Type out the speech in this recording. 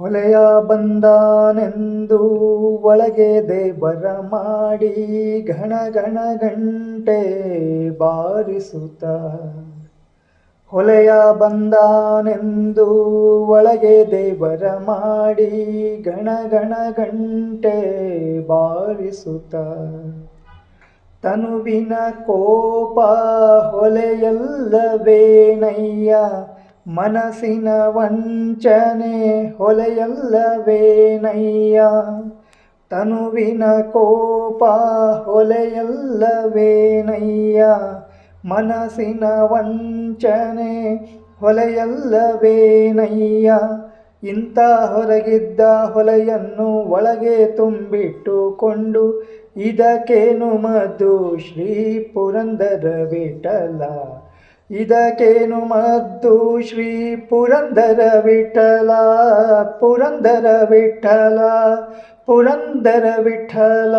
ಹೊಲೆಯ ಬಂದಾನೆಂದು ಒಳಗೆ ದೇವರ ಮಾಡಿ ಘಣ ಘಣ ಗಂಟೆ ಬಾರಿಸುತ್ತ. ಹೊಲೆಯ ಬಂದಾನೆಂದು ಒಳಗೆ ದೇವರ ಮಾಡಿ ಘಣ ಘಣ ಗಂಟೆ ಬಾರಿಸುತ್ತ. ತನುವಿನ ಕೋಪ ಹೊಲೆಯಲ್ಲವೇನಯ್ಯ? ಮನಸ್ಸಿನ ವಂಚನೆ ಹೊಲೆಯಲ್ಲವೇನಯ್ಯ? ತನುವಿನ ಕೋಪ ಹೊಲೆಯಲ್ಲವೇನಯ್ಯ? ಮನಸ್ಸಿನ ವಂಚನೆ ಹೊಲೆಯಲ್ಲವೇನಯ್ಯ? ಇಂಥ ಹೊರಗಿದ್ದ ಹೊಲೆಯನ್ನು ಒಳಗೆ ತುಂಬಿಟ್ಟುಕೊಂಡು ಇದಕ್ಕೇನು ಮದ್ದು? ಶ್ರೀ ಪುರಂದರ ವಿಠಲ ಇದಕ್ಕೇನು ಮದ್ದು? ಶ್ರೀ ಪುರಂದರ ವಿಠಲ ಪುರಂದರ ವಿಠಲ ಪುರಂದರ ವಿಠಲ.